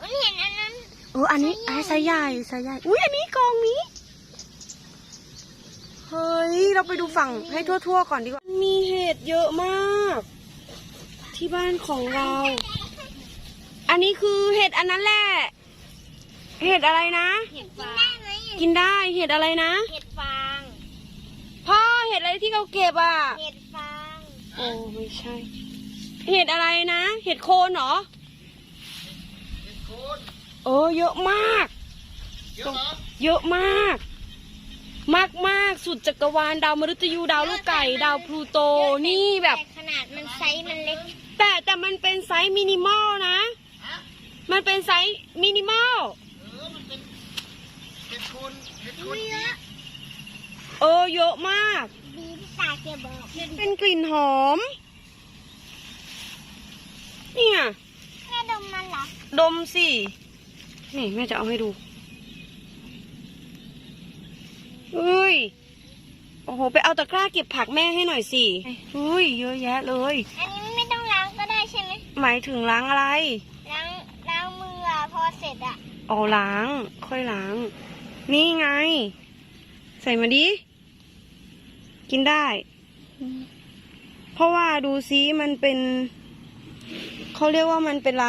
มันเห็นอันนั้นเอออันนี้อันนี้ไซส์ใหญ่ไซส์ใหญ่ อุ้ยอันนี้กองนี้ เฮ้ย เราไปดูฝั่งให้ทั่วๆก่อนดีกว่า มีเห็ดเยอะมาก ที่บ้านของเรา อันนี้คือเห็ดอันนั้นแหละ เห็ดอะไรนะ เห็ดฟางได้ไหมกินได้เห็ดอะไรนะ เห็ดฟาง พ่อเห็ดอะไรที่เราเก็บอะ เห็ดฟาง โอ้ไม่ใช่ เห็ดอะไรนะ เห็ดโคนเหรอ เออเยอะมาก เยอะมาก มากมากๆสุดจักรวาลดาวมฤตยูดาวลูกไก่ ดาวพลูโตนี่แบบต่ขนาดมันไซส์มันเล็ก แต่แต่มันเป็นไซส์มินิมอลนะมันเป็นไซส์มินิมอลอุ้ยเยอะเออเยอะมาก ดีที่ตาเก็บบอกเป็นกลิ่นหอม เนี่ยแม่ดมมันเหรอ ดมสิ นี่แม่จะเอาให้ดูเฮ้ย โอ้โห ไปเอาตะกร้าเก็บผักแม่ให้หน่อยสิเฮ้ย เยอะแยะเลย อันนี้ไม่ต้องล้างก็ได้ใช่ไหม หมายถึงล้างอะไร ล้างล้างมืออะพอเสร็จอะอ๋อล้าง ค่อยล้าง นี่ไง ใส่มาดิ กินได้ เพราะว่าดูซิมันเป็น เขาเรียกว่ามันเป็นไร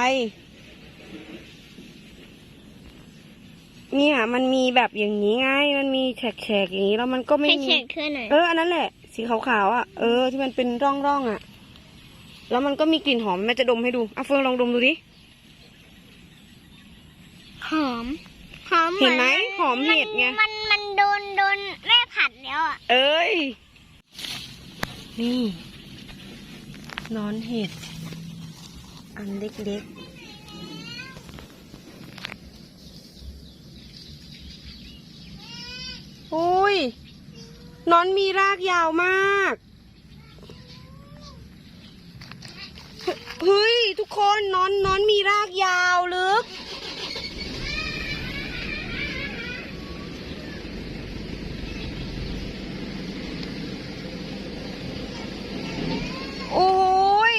เนี่ยมันมีแบบอย่างนี้ไง มันมีแฉกๆอย่างนี้แล้วมันก็ไม่ให้มี เช็ดขึ้นหน่อยเอออันนั้นแหละ สีขาวๆอะเออที่มันเป็นร่องๆอะ แล้วมันก็มีกลิ่นหอมแม่จะดมให้ดูอะเฟิร์นลองดมดูดิ หอม หอมเห็นไหมอหอมเห็ดไง มันมันโดนโดนแม่ผัดแล้วอะเอ้ย นี่นอนเห็ด อันเล็กๆโอ้ยนอนมีรากยาวมากเฮ้เฮ้ย ทุกคนนอนนอนมีรากยาวลึก โอ้ย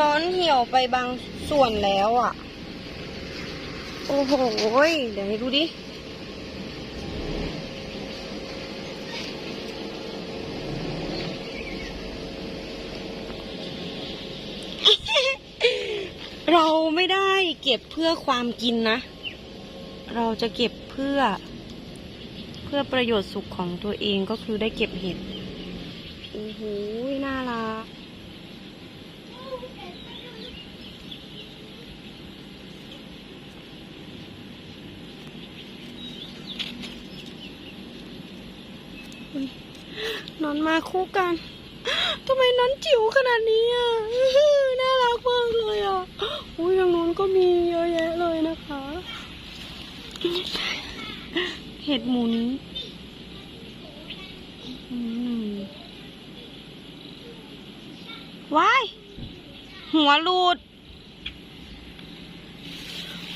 นอนเหี่ยวไปบาง ส่วนแล้วอะ โอ้โห เดี๋ยวให้ดูดิ เราไม่ได้เก็บเพื่อความกินนะ เราจะเก็บเพื่อ เพื่อประโยชน์สุขของตัวเองก็คือได้เก็บเห็ด โอ้โห น่ารัก อนมาคู่กันทำไมนอนจิ๋วขนาดนี้อะน่ารักมากเลยอะอุ้ยทางนู้นก็มีเยอะแยะเลยนะคะ เห็ดหมุนอืมว้าย หัวหลุด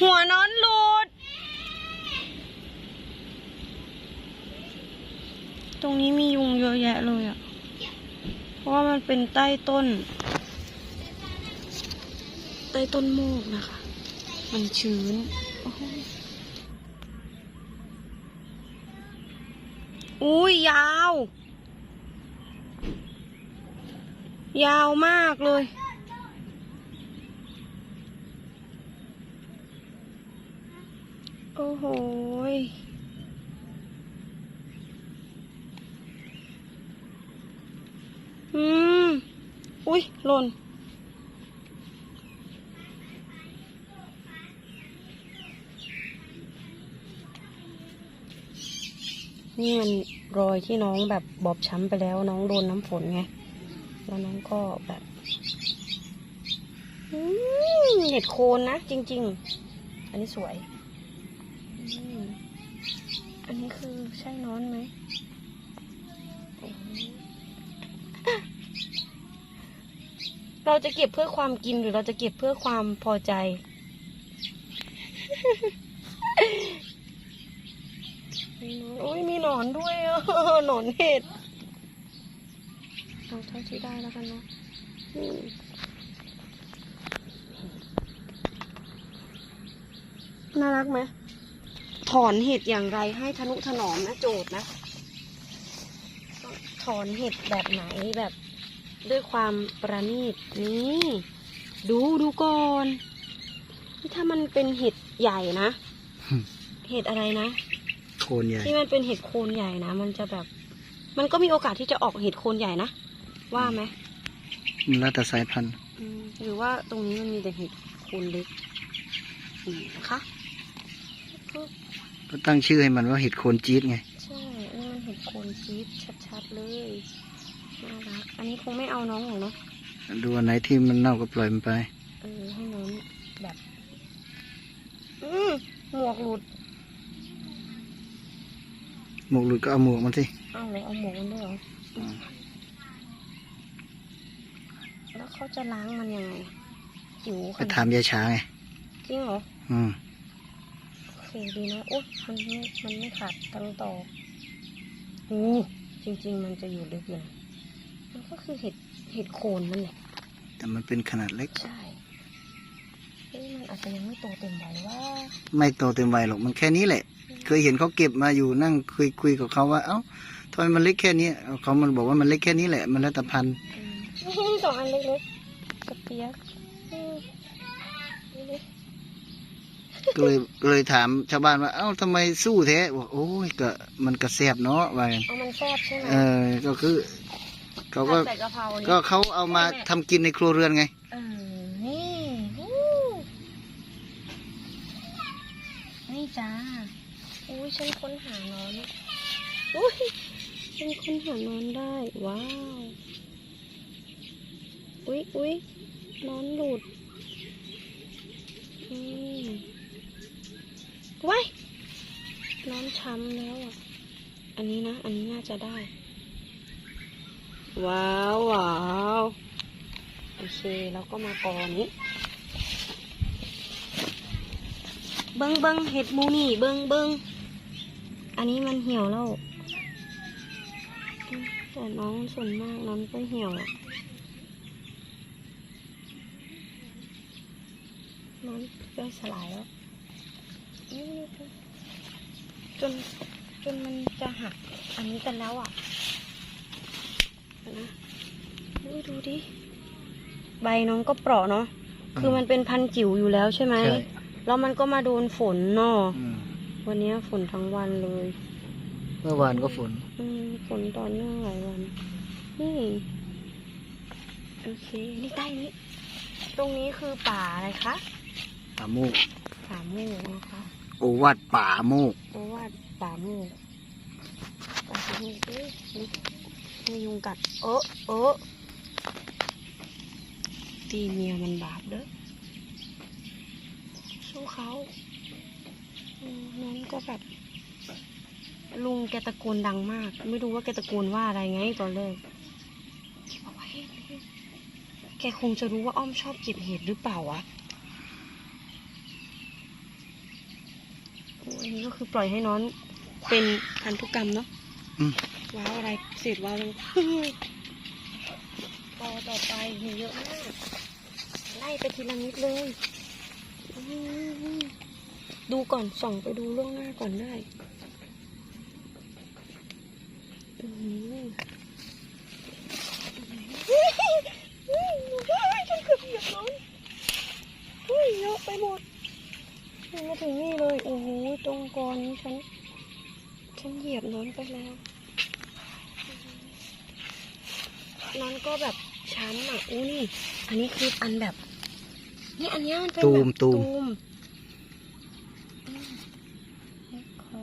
หัวนอนหลุด ตรงนี้มียุงเยอะแยะเลยอะ่ะ เพราะว่ามันเป็นใต้ต้น ใต้ต้นโมกนะคะ มันชื้น อุ้ยยาว ยาวมากเลยโอ้โหยอืม อุ้ยหล่นนี่มันรอยที่น้องแบบบอบช้ำไปแล้วน้องโดนน้ำฝนไง แล้วน้องก็แบบเห็ดโคนนะ จริง ๆ อันนี้สวยอมอันนี้คือใช่นอนไหม เราจะเก็บเพื่อความกินหรือเราจะเก็บเพื่อความพอใจโอ้ยมีหนอนด้วยอะหนอนเห็ดเอาเท่าที่ได้แล้วกันเนาะน่ารักไหมถอนเห็ดอย่างไรให้ทนุถนอมนะโจทย์นะ ถอนเห็ดแบบไหนแบบ ด้วยความประณีตนี่ดูดูก่อนนี่ถ้ามันเป็นเห็ดใหญ่นะอืมเห็ดอะไรนะ โคนใหญ่ ที่มันเป็นเห็ดโคนใหญ่นะ มันจะแบบ มันก็มีโอกาสที่จะออกเห็ดโคนใหญ่นะ ว่าไหมมันแล้วแต่สายพันธุ์อืมหรือว่าตรงนี้มันมีแต่เห็ดโคนเล็กนี่นะคะก็ตั้งชื่อให้มันว่าเห็ดโคนจี๊ดไง ใช่อันนี้มันเห็ดโคนชีสชัดๆเลย น่ารักอันนี้คงไม่เอาน้องหรอกเนาะดูอันไหนที่มันเน่าก็ปล่อยมันไป เออให้น้องแบบ อืมหมวกหลุด หมวกหลุดก็เอาหมวกมันสิเอาเลยเอาหมวกมันด้วยเหรออืมแล้วเขาจะล้างมันยังไงหิวขไปนาดถามยายช้าไง จริงเหรอ อืม โอเคดีนะ โอ๊ยมันไม่ มันไม่ขาดตังต่อโอ้จริง ๆ มันจะอยู่ลึกอยู่นะมัน ก็คือเห็ดเห็ดโคนนั่นแหละแต่มันเป็นขนาดเล็ก ใช่เฮ้ยมันอาจจะยังไม่โตเต็มวัยว่าไม่โตเต็มวัยหรอกมันแค่นี้แหละ เคยเห็นเขาเก็บมาอยู่นั่งคุยคุยกับเขาว่า เอ้าทำไมมันเล็กแค่นี้เอาเขามันบอกว่ามันเล็กแค่นี้แหละ มันแล้วแต่พันธุ์อืมสองอันเล็กๆกระเปียกอืมนี่ดิก็เลยก็เลยถามชาวบ้านว่า เอ้าทำไมสู้แท้บอกโอ้ยก็มันกระแสบเนาะว่างั้นเอามันแซ่บใช่ไหมเออก็คือ เขาก็ ผัดใส่กะเพรานี่ก็เขาเอามาทำกินในครัวเรือนไง เออ นี่อู้นี่จ้า อุ้ยฉันค้นหานอนอุ้ยฉันค้นหานอนได้ ว้าว อุ้ยอุ้ยนอนหลุดอืมว้ายนอนช้ำแล้วอะ อันนี้นะ อันนี้น่าจะได้ ว้าวว้าวโอเคแล้วก็มากอนี้เบิ้งเบิ้งเห็ดมูนี่เบิ้งเบิ้งอันนี้มันเหี่ยวแล้วแต่น้องส่วนมากน้องก็เหี่ยวน้องย่อยสลายแล้วนี่จนจนมันจะหักอันนี้กันแล้วอะ นะดูดูดิ ใบน้องก็เปราะเนาะ คือมันเป็นพันธุ์จิ๋วอยู่แล้วใช่ไหม ใช่ แล้วมันก็มาโดนฝนเนาะอืมวันนี้ฝนทั้งวันเลย เมื่อวานก็ฝน อืมฝนต่อเนื่องหลายวัน นี่ โอเค นี่ใต้นี้ ตรงนี้คือป่าอะไรคะป่าโมกป่าโมกนะคะ โอวัดป่าโมก เพราะว่าป่าโมกป่าโมกเอ้ยนี่ มียุงกัดเออเออตีเมียมันบาปเด้อสู้เขาอืมน้องก็แบบลุงแกตะโกนดังมาก ไม่รู้ว่าแกตะโกนว่าอะไรไงตอนแรกเก็บเอาไว้แกคงจะรู้ว่าอ้อมชอบเก็บเห็ดหรือเปล่าวะอันนี้ก็คือปล่อยให้น้องเป็นพันธุกรรมเนาะ ว้าวอะไรเศษว้าวลงต่อต่อไปมีเยอะมากไล่ไปทีละนิดเลยอืมดูก่อนส่องไปดูล่วงหน้าก่อนได้อืมฉันเกือบเหยียบน้องเฮ้ยเยอะไปหมดมาถึงนี่เลย โอ้โห ตรงกอนนี้ฉัน ฉันเหยียบน้องไปแล้ว น้องก็แบบช้ำอะอู้นี่ อันนี้คืออันแบบ นี่อันเนี้ยมันเป็นตูแบบมตูมมอืมเล็กคอ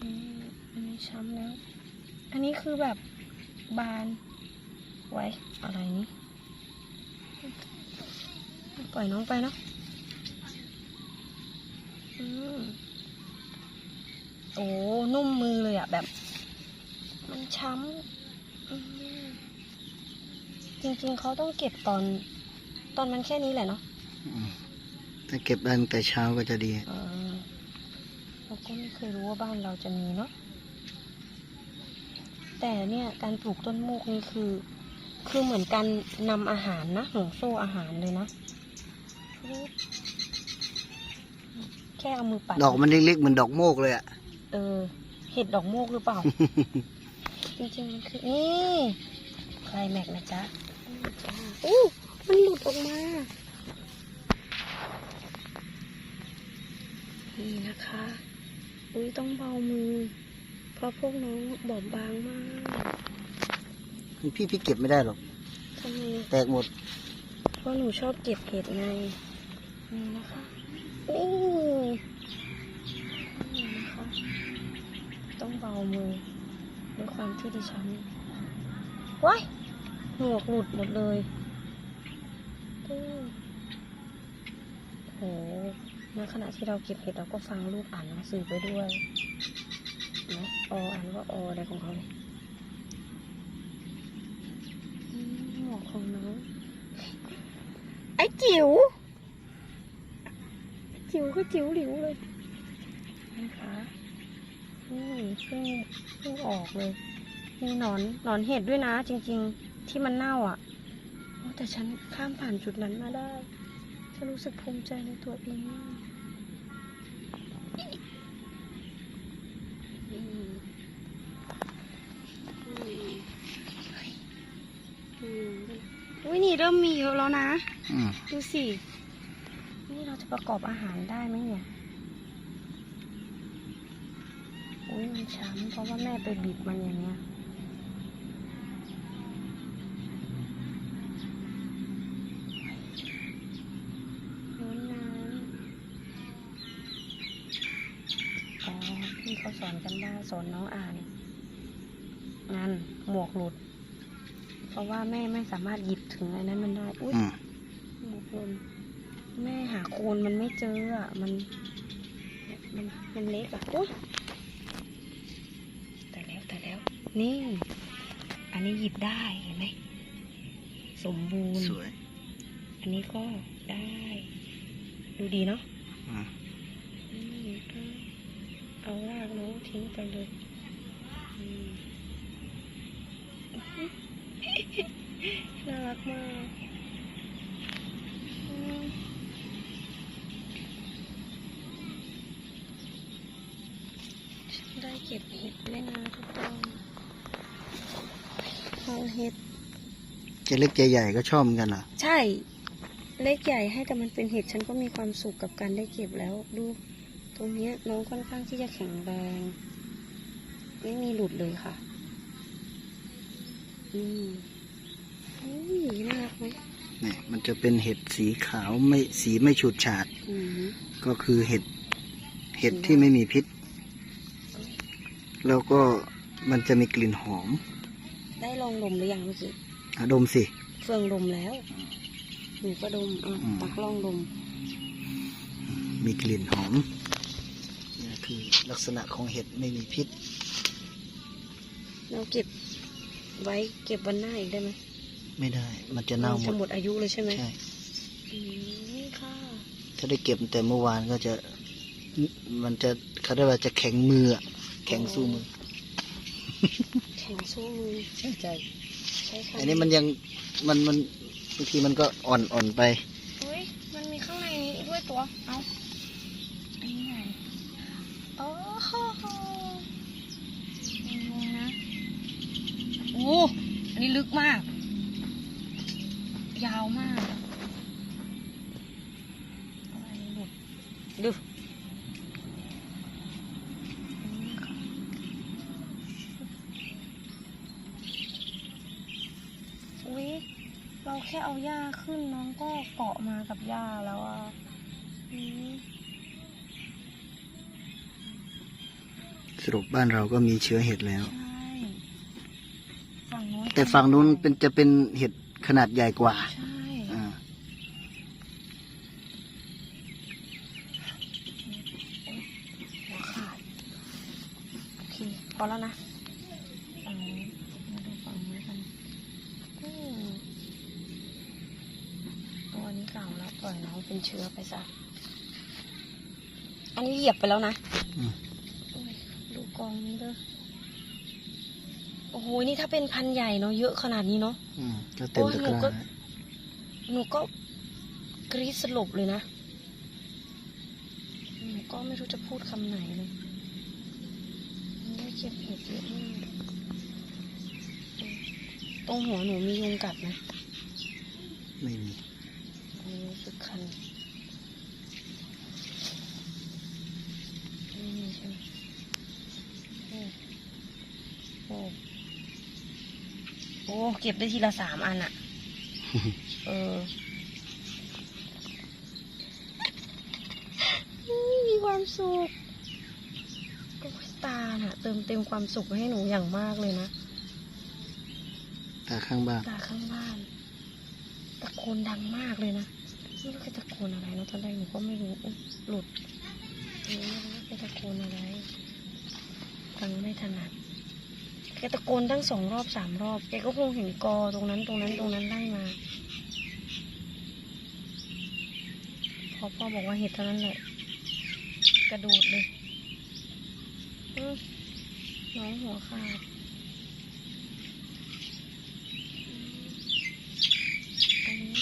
อืมอันนี้ช้ำแล้ว อันนี้คือแบบบาน ไว้ อะไรนี่ปล่อยน้องไปเนาะอืมโอ้ นุ่มมือเลยอะแบบ มันช้ำอืม จริง ๆเขาต้องเก็บตอน ตอนมันแค่นี้แหละเนาะอืมถ้าเก็บได้ตั้งแต่เช้าก็จะดีเออเราก็ไม่เคยรู้ว่าบ้านเราจะมีเนาะแแต่เนี่ยการปลูกต้นโมกนี่คือ คือเหมือนการนำอาหารนะห่วงโซ่อาหารเลยนะแค่เอามือปัดดอกมันเล็กๆเหมือนดอกโมกเลยอะเออ เห็ดดอกโมกหรือเปล่า จริงๆมันคือนี่ไคลแม็กซ์นะจ๊ะ อู้มันหลุดออกมา นี่นะคะ อุ้ยต้องเบามือ เพราะพวกน้องบอบบางมากพี่พี่เก็บไม่ได้หรอกทำไมแตกหมด เพราะหนูชอบเก็บเห็ดไง นี่นะคะนี่นี่นะคะ ต้องเบามือด้วยความที่ดิฉันว้าย หมวกหลุดหมดเลยโหในขณะที่เราเก็บเห็ดเราก็ฟังลูกอ่านหนังสือไปด้วยนะออ่านว่าออะไรของเขาเนี่ยหมวกของน้องไอ้จิ๋ว จิ๋วก็จิ๋วหลิวเลยนะคะนี่เพิ่งเพิ่งออกเลยมีหนอนหนอนเห็ดด้วยนะจริง ๆ ที่มันเน่าอะแต่ฉันข้ามผ่านจุดนั้นมาได้ ฉันรู้สึกภูมิใจในตัวเองอืมอืมอุ้ยนี่เริ่มมีเยอะแล้วนะดูสิ นี่เราจะประกอบอาหารได้ไหมเนี่ย อุ้ยมันช้ำเพราะว่าแม่ไปบีบมันอย่างเงี้ย น้ำน้ำอ๋อพี่เขาสอนกั นบ้านสอนน้องอ่านนั่นหมวกหลุด เพราะว่าแม่ไม่สามารถหยิบถึงไอ้นั้นมันได้อุ้ยอืมหมวกหลุดแม่หาโคนมันไม่เจออะมัน มันมันเล็กอะอุ้ยแต่แล้วแต่แล้ว นี่ อันนี้หยิบได้เห็นไหมสมบูรณ์สวย อันนี้ก็ได้ ดูดีเนาะ อืม อืมก็เอารากน้อง ทิ้งไปเลยอืมน่ารักมากอืมฉันได้เก็บเห็ดด้วยนะทุกคนเอาเห็ดจะเล็กจะใหญ่ก็ชอบเหมือนกันเหรอ ใช่ เล็กใหญ่ให้แต่มันเป็นเห็ดฉันก็มีความสุขกับการได้เก็บแล้วดู ตรงเนี้ยน้องค่อนข้างที่จะแข็งแรง ไม่มีหลุดเลยค่ะอืมอุ้ยน่ารักไหมเนี่ยมันจะเป็นเห็ดสีขาวไม่สีไม่ฉูดฉาด อืมก็คือเห็ด เห็ดที่ไม่มีพิษ แล้วก็มันจะมีกลิ่นหอมได้ลองดมหรือยังเมื่อกี้อะดมสิ เฟืองดมแล้ว หนูก็ดมอะอืม ตักลองดม มีกลิ่นหอมนี่คือ ลักษณะของเห็ดไม่มีพิษ เราเก็บไว้เก็บวันหน้าอีกได้ไหมไม่ได้ มันจะเน่าหมจะดหมดอายุเลยใช่ไหมใช่ อืมนี่ค่ะ ถ้าได้เก็บตั้งแต่เมื่อวานก็จะ มันจะเขาเรียกว่าจะแข็งมืออะแข็งสู้มือ แข็งสู้มือใช่ใช่ใช่ค่ะอันนี้มันยังมันมันบางทีมันก็อ่อนอ่อนไป เฮ้ยมันมีข้างในนี้ด้วยตัว เอาอันนี้ไงโอ้โหงงนะ โอ้ อันนี้ลึกมาก ยาวมากเอาอันนี้หลุดดูอันนี้ค่ะอุ๊ยเราแค่เอาหญ้าขึ้นน้องก็เกาะมากับหญ้าแล้วอะอืมสรุปบ้านเราก็มีเชื้อเห็ดแล้วใช่ฝั่งโน้น แต่ฝั่งนู้นเป็นจะเป็นเห็ดขนาดใหญ่กว่า ใช่อ่า หัวขาดโอเคพอแล้วนะฝั่งนี้มาดูฝั่งนี้กันอืมตัวนี้เก่าแล้วปล่อยน้องเป็นเชื้อไปซะอันนี้เหยียบไปแล้วนะอืม โอ้ยดูกองนี้เด้อโอ้โหนี่ถ้าเป็นพันธุ์ใหญ่เนาะเยอะขนาดนี้เนาะอืมก็เต็มโอ้ยตะหนูกร้าก็หนูก็กรีดสลบเลยนะหนูก็ไม่รู้จะพูดคำไหนเลยนี่เก็บเห็ดเยอะมากตรงหัวหนูมียุงกัดไหมไม่มีอันนี้รู้สึกคันไม่มีใช่ไหมโอ้โอ้โอ้เก็บได้ทีละสามอันอะเออมีความสุขโอ้ยตาน่ะ เติมเต็มความสุขให้หนูอย่างมากเลยนะ ตาข้างบ้าน ตาข้างบ้าน ตะโกนดังมากเลยนะไม่รู้แกตะโกนอะไรเนอะตอนแรกหนูก็ไม่รู้อุ๊ยหลุดหนูไม่รู้ว่าแกตะโกนอะไรฟังไม่ถนัดแกตะโกนตั้งสองรอบสามรอบแกก็คงเห็นกอตรงนั้นตรงนั้นตรงนั้นไล่มาพอพ่อบอกว่าเห็ดเท่านั้นแหละ กระโดดเลยน้องหัวขาดอันนี้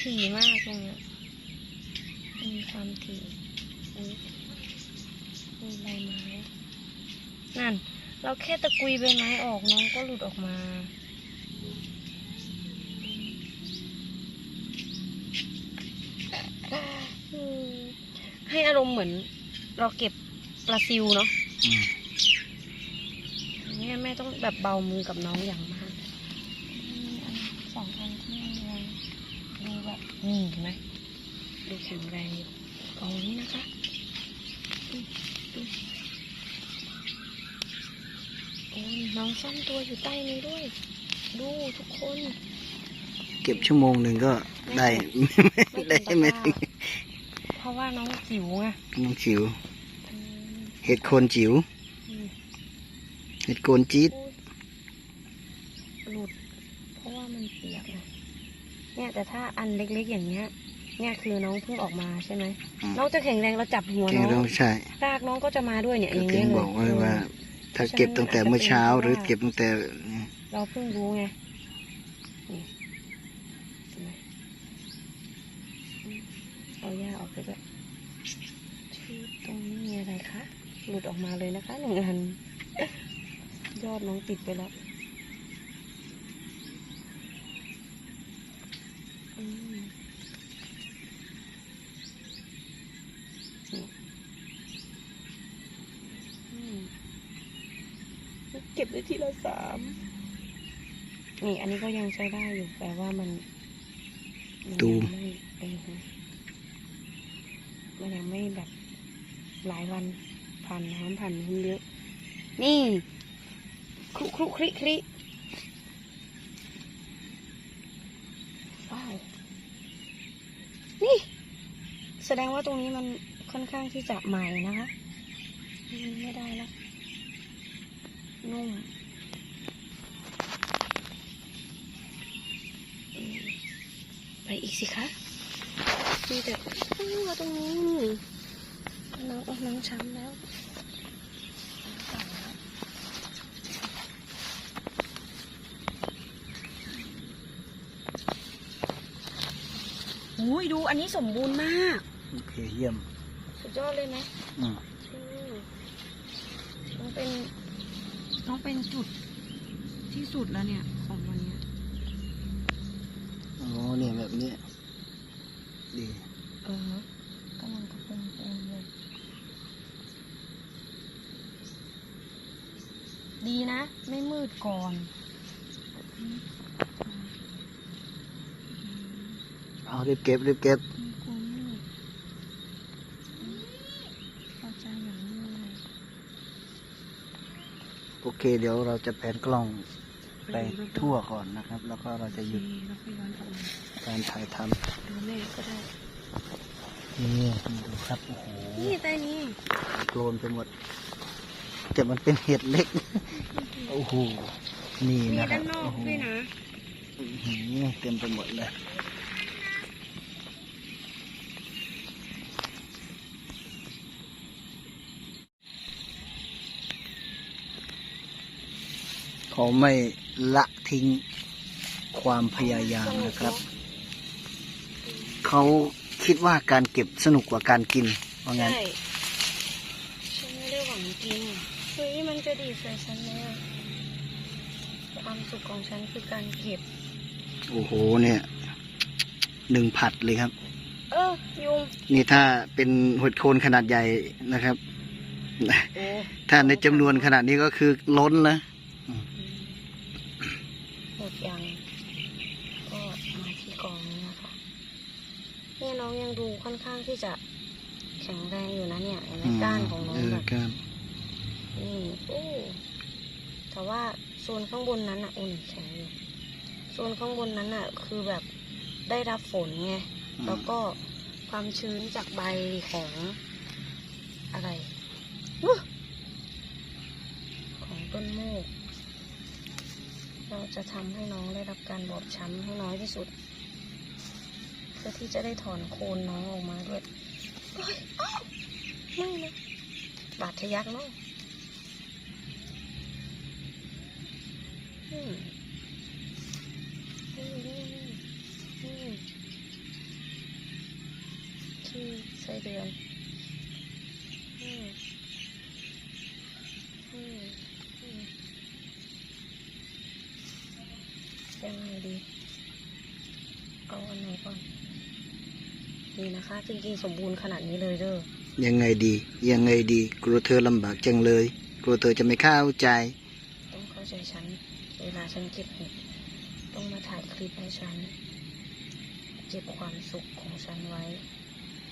ถี่มากตรงเนี้ยมีความถี่อันนี้มีใบไม้นั่น เราแค่ตะกุยใบไม้ออกน้องก็หลุดออกมาอืมให้อารมณ์เหมือน เราเก็บปลาซิวเนาะอืมเนี่ยแม่ต้องแบบเบามือกับน้องอย่างมากมีอันสองอันที่มันยังดูแบบนี่เห็นไหมดูแข็งแรงอยู่กองนี้นะคะอืมดูโอ้ย น้องซ่อนตัวอยู่ใต้นี้ด้วย ดูทุกคน เก็บชั่วโมงหนึ่งก็ได้ ได้ไม่ไม่ถึถึงงตะกร้าเพราะว่าน้องจิ๋วไงน้องจิ๋วอืมเห็ดโคนจิ๋วอืมเห็ดโคนจี๊ดหลุดเพราะว่ามันเปียกนะเนี่ยแต่ถ้าอันเล็กๆอย่างเงี้ยเนี่ยคือน้องเพิ่งออกมาใช่ไหมอืมน้องจะแข็งแรงเราจับหัวแกน้องต้องใช่รากน้องก็จะมาด้วยเนี่ยก็อย่างถึเงี้งยเลยบอกว่าว่าเออ ถ้าเก็บตั้งแต่เมื่อเช้า หรือเก็บตั้งแต่ เราเพิ่งรู้ไงนี่เห็นไหมอืมเอาหญ้าออกไปด้วยชื่อตรงนี้มีอะไรคะ หลุดออกมาเลยนะคะหนึ่งอัน ยอดน้องติดไปแล้วอืมนี่อืมเก็บได้ทีละสาม นี่อันนี้ก็ยังใช้ได้อยู่แต่ว่ามันนตูมยังไม่เออฮะมันยังไม่แบบหลายวันผ่านน้ำผ่านน้ำเยอะ นี่ครุครุคริคริว้าวนี่ แสดงว่าตรงนี้มันค่อนข้างที่จะใหม่นะคะอืมไม่ได้แล้วนุ่ม ไปอีกสิคะมีแต่อ้าวตรงนี้น้องน้องช้ำแล้วอุ้ยดูอันนี้สมบูรณ์มาก โอเคเยี่ยม สุดยอดเลยนะอืมอืมน้องเป็น น้องเป็นจุดที่สุดแล้วเนี่ย ของวันเนี้ย อ๋อเนี่ยแบบนี้ ดีเออกำลังกระเปงเต็มเลยดีนะ ไม่มืดก่อนเอารีบเก็บรีบเก็บไม่กลัวมืดพอใจอย่างนี้เลยโอเค เดี๋ยวเราจะแผนกล้อง ไปทั่วก่อนนะครับ แล้วก็เราจะหยุดการถ่ายทดูแม่ก็ได้ำนี่ดูครับโอ้โหนี่ใต้นี้โกลนไปหมดแต่มันเป็นเห็ดเล็กโอ้โหนี่นะครับโอ้โหเต็มไปหมดเลยเขาไม่ ละทิ้งความพยายามนะครับ เขาคิดว่าการเก็บสนุกกว่าการกินว่างั้น ใช่ฉันไม่ได้หวังกินเฮ้ยมันจะดีใส่ฉันไหมอะความสุขของฉันคือการเก็บ โอ้โหเนี่ยหนึ่งผัดเลยครับ เออยุงนี่ถ้าเป็นหดโคนขนาดใหญ่นะครับ โอ้ ถ้าในจำนวนขนาดนี้ก็คือล้นนะหมดยัง ก็มาที่กองนี้นะคะเนี่ยน้องยังดูค่อน ข้างที่จะแข็งแรงอยู่นะเนี่ยเห็นไหมก้านของน้องเออแบบก้านนี่โอ้แต่ว่าโซนข้างบนนั้นอะอุ่นแข็งอยู่โซนข้างบนนั้นอะ คือแบบได้รับฝนไงแล้วก็ความชื้นจากใบของอะไรอุ๊ยของต้นโมก เราจะทำให้น้องได้รับการบอบช้ำให้น้อยที่สุดเพื่อที่จะได้ถอนโคนน้องออกมาด้วยไม่นะบาดทะยักเนาะอืมนี่นี่นี่นี่ที่ไส้เดือนอืมอืมอืม ยังไงดี เอาอันไหนก่อน นี่นะคะ จริงๆ สมบูรณ์ขนาดนี้เลยเด้อยังไงดี ยังไงดี กลัวเธอลำบากจังเลย กลัวเธอจะไม่เข้าใจ ต้องเข้าใจฉัน เวลาฉันเก็บเห็ดต้องมาถ่ายคลิปให้ฉัน เก็บความสุขของฉันไว้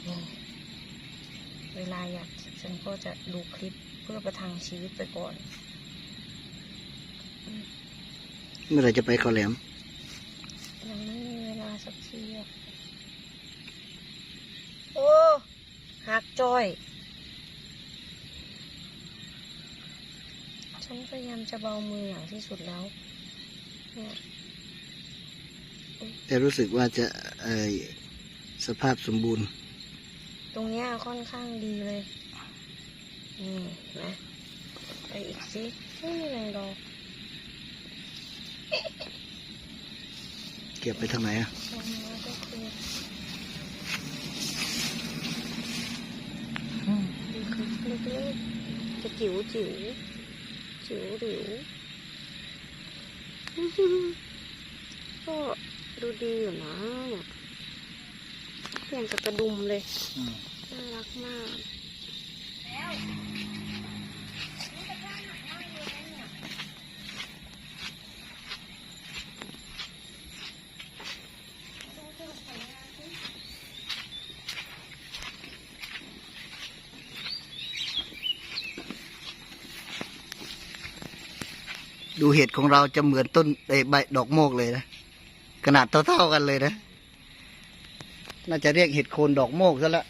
นี่เวลาอยากฉันก็จะดูคลิปเพื่อประทังชีวิตไปก่อน เมื่อไหรจะไปเขาแหลม ยังไม่มีเวลาสักทีอะโอ้ หักจ้อย ฉันพยายามจะเบามืออย่างที่สุดแล้วเนี่ยแต่รู้สึกว่าจะเออสภาพสมบูรณ์ ตรงเนี้ยค่อนข้างดีเลย นี่เห็นะไปอีกสิไม่มีแรงดอก เก็บไปทางไหนอะตรงนี้ก็คือนี่คือเล็กๆ จะจิ๋วจิ๋วจิ๋วหลิวก็ดูดีอยู่นะเนี่ยเปลี่ยนจากกระดุมเลยน่ารักมาก ดูเห็ดของเราจะเหมือนต้นใบดอกโมกเลยนะขนาดเท่าๆกันเลยนะ น่าจะเรียกเห็ดโคนดอกโมกซะแล้ว